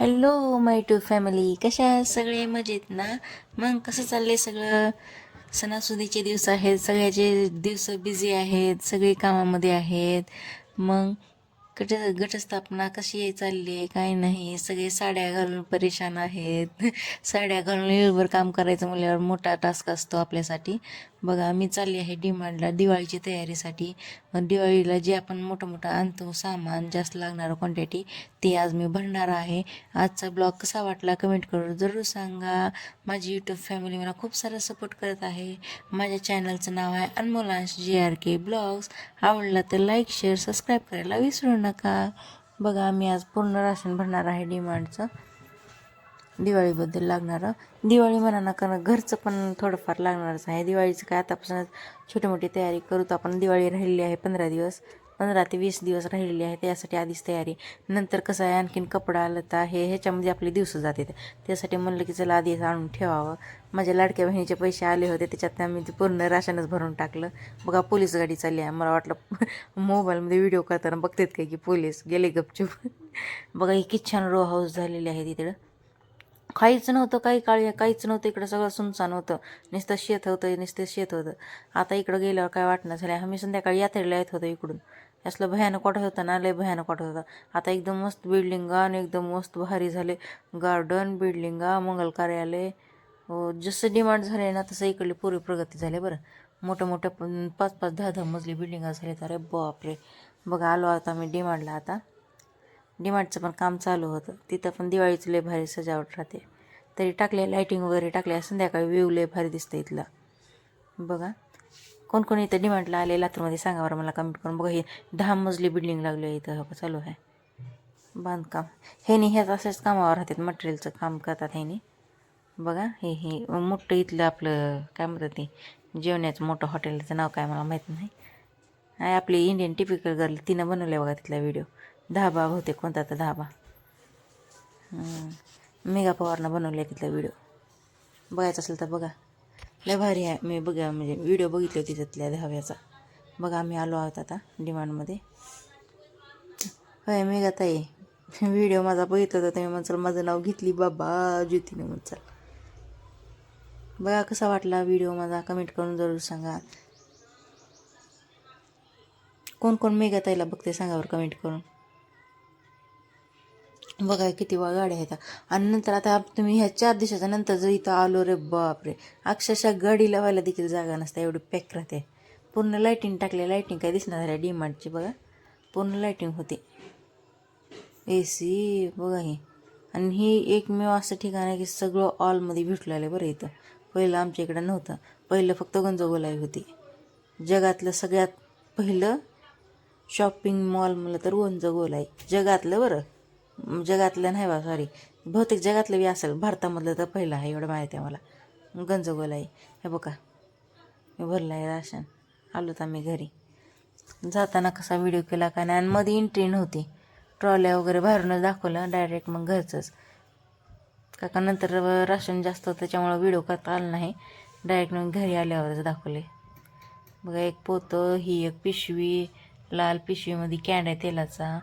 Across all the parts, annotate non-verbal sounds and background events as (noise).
Hello my to family कशा आहात? सगळे मजेत ना? मग कसं चाललंय सगळं? सणासुदीचे दिवस आहेत. सगळ्याचे दिवस बिझी आहेत. सगळे कामामध्ये आहेत. मग गट घटस्थापना कशी आहे चालली आहे काय नाही सगळे साड्या घालून परेशान आहेत. (laughs) साड्या घालून वेळभर काम करायचं म्हणल्यावर मोठा टास्क असतो आपल्यासाठी. बघा मी चालली आहे डिमांडला दिवाळीची तयारीसाठी. मग दिवाळीला जे आपण मोठं मोठं आणतो सामान जास्त लागणारं क्वांटिटी ते आज मी भरणार आहे. आजचा ब्लॉग कसा वाटला कमेंट करून जरूर सांगा. माझी यूट्यूब फॅमिली मला खूप सारा सपोर्ट करत आहे. माझ्या चॅनलचं नाव आहे अनमोलांश जी आर के ब्लॉग्स आवडला तर लाईक शेअर सबस्क्राईब करायला विसरू नका. बघा मी आज पूर्ण राशन भरणार आहे डिमांडचं. दिवाळीबद्दल लागणारं. दिवाळी म्हणा ना कारण घरचं पण थोडंफार लागणारच आहे. दिवाळीचं काय आतापासूनच छोटी मोठी तयारी करू तर आपण दिवाळी राहिलेली आहे पंधरा दिवस. पंधरा ते वीस दिवस राहिलेली आहे त्यासाठी आधीच तयारी. नंतर कसं आहे आणखीन कपडा लता हे ह्याच्यामध्ये आपले दिवस जाते त्यासाठी म्हणलं की चला आधी आणून ठेवावं. माझ्या लाडक्या बहिणीचे पैसे आले होते त्याच्यात आम्ही ते पूर्ण राशनच भरून टाकलं. बघा पोलीस गाडी चालली आहे. मला वाटलं (laughs) मोबाईलमध्ये व्हिडिओ करताना बघतात काय की पोलीस गेले गपचूप. (laughs) बघा ही किती छान रो हाऊस झालेली आहे तिकडं काहीच नव्हतं काही काळी काहीच नव्हतं. इकडं सगळं सुनसान होतं. नुसतं शेत होतं नुसतं शेत होतं. आता इकडं गेल्यावर काय वाटणं झालं आम्ही संध्याकाळी यात्रेला येत होतो इकडून. असलं भयानक वाटत होतं ना लय भयानक वाटत होतं. आता एकदम मस्त बिल्डिंगा आणि एकदम मस्त भारी झाले. गार्डन बिल्डिंगा मंगल कार्यालय. जसं डिमांड झाले ना तसं इकडली पूर्वी प्रगती झाली बरं. मोठ्या मोठ्या पण पाच पाच दहा दहा मजली बिल्डिंगा झाले तर अरे बापरे. बघा आलो आता मी डिमांडला आता. डिमांडचं पण काम चालू होतं. तिथं पण दिवाळीचं लय भारी सजावट राहते. तरी टाकले लाईटिंग वगैरे टाकले संध्याकाळी व्ह्यू लय भारी दिसतं इथलं. बघा. कोण इथं डिमांडला आले लातूरमध्ये सांगा बरं मला कमेंट करून. बघा हे दहा मजली बिल्डिंग लागली आहे इथं. हो चालू आहे. बांधकाम. हे नाही ह्याच असेच कामावर राहतात मटेरियलचं काम करतात ह्यानी. बघा हे हे मोठं इथलं आपलं काय म्हणतात ते जेवणाचं मोठं हॉटेलचं नाव काय मला माहीत नाही. आहे आपली इंडियन टिपिकल गर्ल तिनं बनवलं बघा तिथला व्हिडिओ धाबा होते कोणता तर धाबा. मेगा पवारनं बनवले तिथला व्हिडिओ बघायचं असेल तर बघा. लय भारी आहे. मी बघा म्हणजे व्हिडिओ बघितले होते तिथल्या धाव्याचा बघा आम्ही आलो आहोत आता डिमांडमध्ये होय मेगा ताई व्हिडिओ माझा बघितला होता तुम्ही म्हणचाल माझं नाव घेतली बाबा ज्योतीने म्हणचाल बघा कसा वाटला व्हिडिओ माझा. कमेंट करून जरूर सांगा. कोण कोण मेघाताईला बघते सांगावर कमेंट करून. बघा किती वा गाड्या आहेत. आणि नंतर आता तुम्ही ह्या चार दिवसाच्या नंतर जर इथं आलो रे बापरे. अक्षरशः गाडी लावायला देखील जागा नसते एवढी पॅक राहते पूर्ण लाईटिंग टाकले लाईटिंग काय दिसणार झाल्या डीमार्टची बघा. पूर्ण लाईटिंग होते. ए सी बघा हे. आणि ही एकमेव असं ठिकाण आहे की सगळं ऑलमध्ये भेटलं आलं बरं इथं. पहिलं आमच्या इकडं नव्हतं. पहिलं फक्त गंजगोलाई होती. जगातलं सगळ्यात पहिलं शॉपिंग मॉल म्हणलं तर गंजगोलाई जगातलं बरं. जगातलं नाही बा सॉरी बहुतेक जगातलं बी असेल. भारतामधलं तर पहिलं आहे एवढं माहिती आहे मला. गंजगोलाई हे बघा. मी भरलं आहे राशन. आलो तर आम्ही घरी. जाताना कसा व्हिडिओ केला का नाही? आणि मध्ये एंट्री नव्हती. ट्रॉल्या वगैरे बाहेरूनच दाखवलं डायरेक्ट मग घरचंच. काका नंतर राशन जास्त होतं त्याच्यामुळं व्हिडिओ करता आला नाही. डायरेक्ट मग घरी आल्यावरच दाखवले. बघा एक पोतं ही एक पिशवी लाल पिशवीमध्ये कॅन्ड आहे तेलाचा.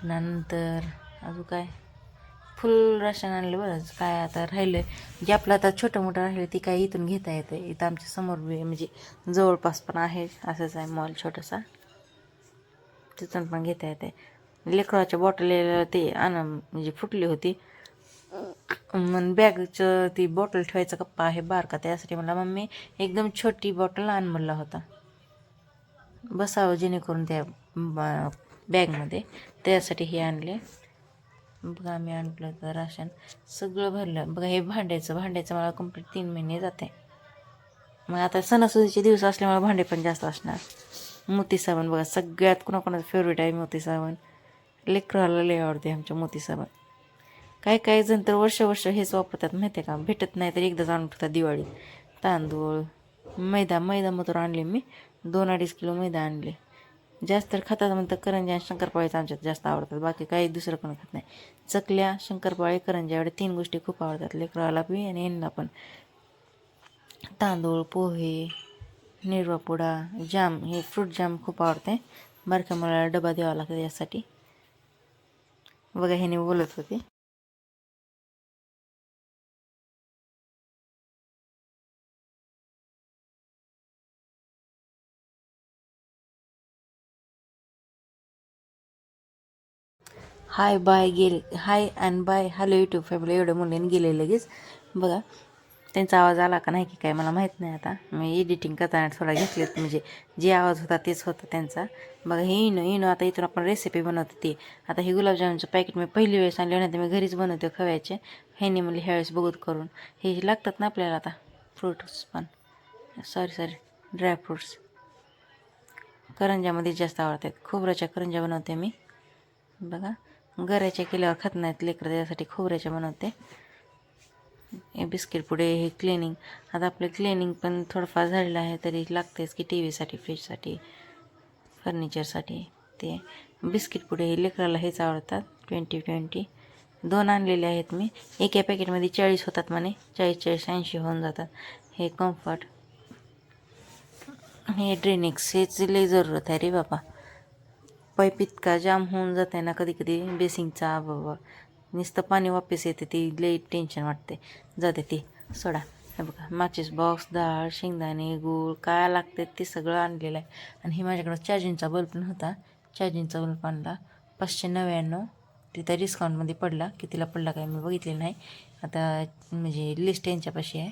पुन्हा नंतर अजून काय? फुल राशन आणलं बरं. काय आता राहिलं जे आपलं आता छोटं मोठं राहिलं ती काय इथून घेता येतं. इथं आमच्यासमोर म्हणजे जवळपास पण आहे. असंच आहे मॉल छोटासा. तिथून पण घेता येते. लेकराच्या बॉटल ते आण म्हणजे फुटली होती. मग बॅगचं ती बॉटल ठेवायचा कप्पा आहे बारका त्यासाठी मला मम्मी एकदम छोटी बॉटल आण म्हणला होता. बसावं जेणेकरून त्या बॅगमध्ये त्यासाठी हे आणले. बघा आम्ही आणलं होतं राशन. सगळं भरलं. बघा हे भांड्याचं भांड्याचं मला कंप्लीट तीन महिने जाते. मग आता सणासुदीचे दिवस असल्यामुळे भांडे पण जास्त असणार. मोती साबण बघा सगळ्यात कोणाकोणाचं फेवरेट आहे मोती साबण. लेकराला लय आवडते आमच्या मोती साबण. काही काही जण तर वर्ष वर्ष हेच वापरतात माहिती आहे का? भेटत नाही तर एकदाच आणून ठेवतात दिवाळीत. तांदूळ मैदा मैदा मधून आणले मी. दोन अडीच किलो मैदा आणले. जास्त तर खातात म्हणतात करंज्या आणि शंकरपाळीच आमच्यात जास्त आवडतात. बाकी काही दुसरं कोण खात नाही. चकल्या शंकरपाळी करंज्या एवढ्या तीन गोष्टी खूप आवडतात. लेकराला बी आणि यांना पण. तांदूळ पोहे निरवापुडा जाम हे फ्रूट जाम खूप आवडते. बारक्या मुलाला डबा द्यावा लागतो यासाठी. बघा ह्याने बोलत होते. हाय बाय गेले hi and bye hello YouTube family एवढं मुलीने गेले लगेच. बघा त्यांचा आवाज आला का नाही की काय मला माहीत नाही आता. मी एडिटिंग करताना थोडा घेतलेत म्हणजे जे आवाज होता तेच होता त्यांचा. बघा हे इनो इनो आता इथून आपण रेसिपी बनवतो ते. आता हे गुलाबजामुनचं पॅकेट मी पहिली वेळेस आणले नाही तर मी घरीच बनवते खव्याचे. ह्याने म्हणले ह्यावेळेस बघत करून. हे लागतात ना आपल्याला आता फ्रूट्स पण. सॉरी सॉरी ड्रायफ्रूट्स करंजामध्ये जास्त आवडतात. खोबऱ्याच्या करंजा बनवते मी. बघा. गऱ्याच्या केल्यावर खात नाहीत लेकरं त्यासाठी खोबऱ्याच्या बनवते. हे बिस्किट पुढे हे क्लिनिंग आता आपलं क्लिनिंग पण थोडंफार झालेलं आहे तरी लागतेच की टी व्हीसाठी फ्रीजसाठी फर्निचरसाठी ते बिस्किट पुढे हे लेकराला हेच आवडतात. ट्वेंटी ट्वेंटी दोन आणलेले आहेत मी. एका पॅकेटमध्ये चाळीस होतात म्हणे. चाळीस चाळीस ऐंशी होऊन जातात. हे कम्फर्ट हे ड्रेनिक्स हेच लई जरूरत आहे रे बाबा. पाईप इतका जाम होऊन जात आहे ना कधी कधी बेसिंगचा बाबा नुसतं पाणी वापस येते ती लई टेन्शन वाटते जाते ती सोडा. हे बघा माचीस बॉक्स डाळ शेंगदाणे गूळ काय लागते ते सगळं आणलेलं आहे. आणि हे माझ्याकडं चार्जिंगचा बल्ब पण होता. चार्जिंगचा बल्ब आणला. पाचशे नव्याण्णव. तिथं डिस्काउंटमध्ये पडला. कितीला पडला काय मी बघितले नाही. आता म्हणजे लिस्ट यांच्यापाशी आहे.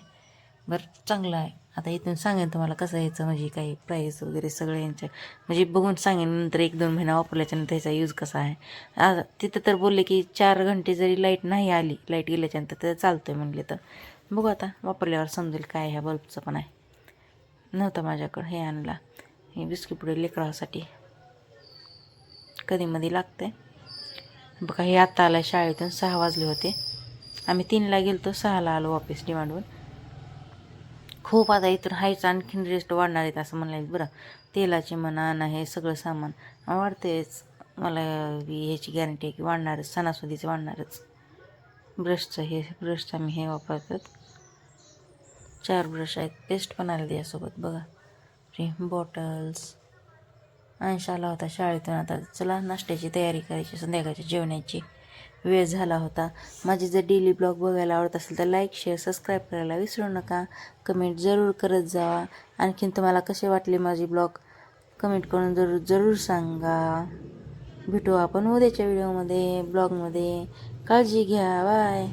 बरं चांगलं आहे. आता इथून सांगेन तुम्हाला कसं यायचं म्हणजे काही प्राईस वगैरे सगळं यांचे म्हणजे बघून सांगेन नंतर एक दोन महिना वापरल्याच्या नंतर ह्याचा यूज कसा आहे. आता तिथं तर बोलले की चार घंटे जरी लाइट नाही आली लाइट गेल्याच्यानंतर तर चालतं आहे म्हणले तर. बघू आता वापरल्यावर समजेल काय ह्या बल्बचं पण आहे. नव्हतं माझ्याकडं हे आणला. हे बिस्किट पुढे लेकरासाठी. कधीमध्ये लागते बघा हे आत्ता आलं शाळेतून सहा वाजले होते. आम्ही तीनला गेलो तो सहाला आलो ऑफिस डिमांडवर खूप आता इथून हायचं आणखीन रेस्ट वाढणार आहेत असं म्हणाले बरं तेलाचे म्हणा ना हे सगळं सामान. वाढतेच. मला ह्याची गॅरंटी आहे की वाढणारच सणासुदीचं वाढणारच. ब्रशचं हे ब्रशचं आम्ही हे वापरतात. चार ब्रश आहेत. पेस्ट पण आले यासोबत बघा. बॉटल्स अंश आला होता शाळेतून. आता चला नाश्त्याची तयारी करायची संध्याकाळच्या जेवणाची. वेळ झाला होता. माझे जर डेली ब्लॉग बघायला आवडत असेल तर लाईक शेअर सबस्क्राईब करायला विसरू नका. कमेंट जरूर करत जावा. आणखीन तुम्हाला कसे वाटले माझे ब्लॉग कमेंट करून जरूर जरूर सांगा. भेटू आपण उद्याच्या व्हिडिओमध्ये ब्लॉगमध्ये काळजी घ्या. बाय